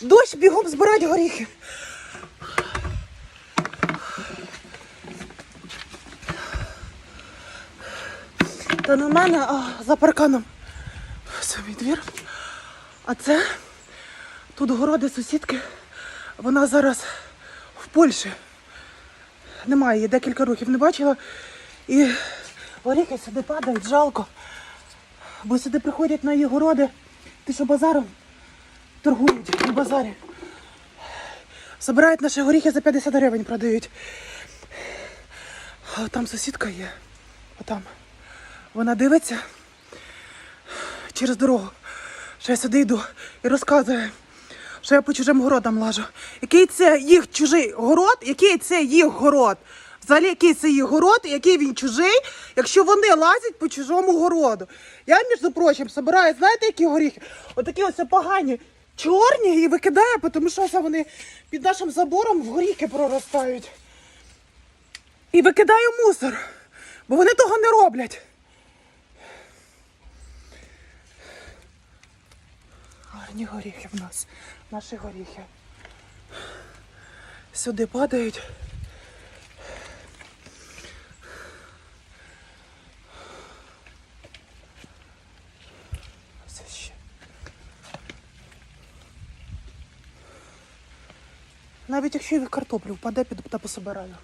Дощ бігом збирати горіхи. Та на мене а, за парканом. Це мій двір. А це тут городи сусідки. Вона зараз в Польщі. Немає її, декілька років не бачила. І горіхи сюди падають, жалко. Бо сюди приходять на її городи. Ти що базаром торгують на базарі. Забирають наші горіхи за 50 гривень продають. А там сусідка є. Отам. Вона дивиться через дорогу, що я сюди йду і розказує, що я по чужим городам лажу. Який це їх чужий город, який це їх город? Взагалі, який це їх город, і який він чужий, якщо вони лазять по чужому городу. Я, між прочим, собираю, знаєте, які горіхи? Отакі ось погані, чорні і викидає, тому що вони під нашим забором в горіхи проростають. І викидаю мусор, бо вони того не роблять. Гарні горіхи в нас, наші горіхи. Сюди падають. Ось ще. Навіть якщо я картоплю впаде, піду та пособираю.